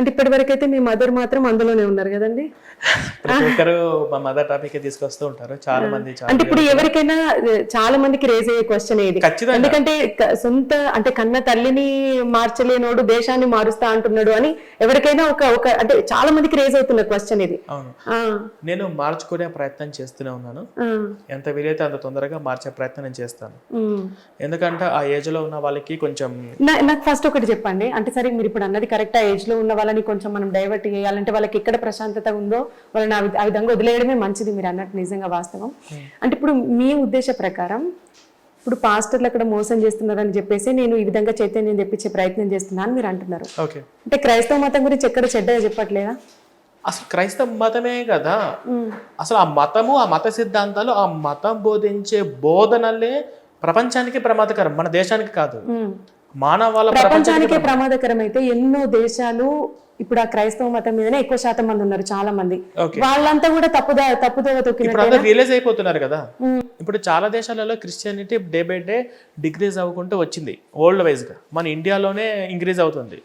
అంటే ఇప్పటి వరకు అయితే మీ మదర్ మాత్రం అందులోనే ఉన్నారు కదండి? ప్రతి ఒక్కరు మా మదర్ టాపిక్ తీసుకొస్తూ ఉంటారు. చాలా మంది అంటే ఇప్పుడు ఎవరికైనా చాలా మందికి రేజ్ అయ్యే క్వశ్చన్ ఖచ్చితంగా. ఎందుకంటే సొంత అంటే కన్న తల్లిని మార్చలేనోడు దేశాన్ని మారుస్తా అంటున్నాడు అని ఎవరికైనా ఒక ఒక అంటే చాలా మందికి రేజ్ అవుతున్న క్వశ్చన్ ఇది. నేను మార్చుకునే ప్రయత్నం చేస్తూనే ఉన్నాను. ఎంత వీలైతే అంత తొందరగా మార్చే ప్రయత్నం నేను చేస్తాను. ఎందుకంటే ఆ ఏజ్లో ఉన్న వాళ్ళకి కొంచెం నాకు ఫస్ట్ ఒకటి చెప్పండి. అంటే సరే మీరు ఇప్పుడు అన్నది కరెక్ట్ ఆ ఏజ్లో ఉన్న వాళ్ళని కొంచెం మనం డైవర్ట్ చేయాలంటే వాళ్ళకి ఎక్కడ ప్రశాంతత ఉందో వాళ్ళని ఆ విధ- ఆ విధంగా వదిలేయడమే మంచిది మీరు అన్నట్టు నిజంగా వాస్తవం. అంటే ఇప్పుడు మీ ఉద్దేశ ప్రకారం ఇప్పుడు పాస్టర్లు అక్కడ మోసం చేస్తున్నారని చెప్పేసి నేను ఈ విధంగా చైతన్యం తెప్పించే ప్రయత్నం చేస్తున్నాను మీరు అంటున్నారు. ఓకే అంటే క్రైస్తవ మతం గురించి ఎక్కడ చెడ్డగా చెప్పట్లేదా? అసలు క్రైస్తవ మతమే కదా. అసలు ఆ మతము ఆ మత సిద్ధాంతాలు ఆ మతం బోధించే బోధనలే ప్రపంచానికి ప్రమాదకరం మన దేశానికి కాదు. ఉమ్. మానవాళ ప్రపంచానికే ప్రమాదకరం అయితే ఎన్నో దేశాలు ఇప్పుడు ఆ క్రైస్తవ మతం మీదనే ఎక్కువ శాతం మంది ఉన్నారు చాలా మంది వాళ్ళంతా కూడా తప్పుదా తప్పుదోవ రియలైజ్ అయిపోతున్నారు కదా. ఇప్పుడు చాలా దేశాలలో Christianity day by day decrease అవ్వకుంటూ వచ్చింది వరల్డ్ వైజ్గా. మన ఇండియాలోనే ఇంక్రీజ్ అవుతుంది.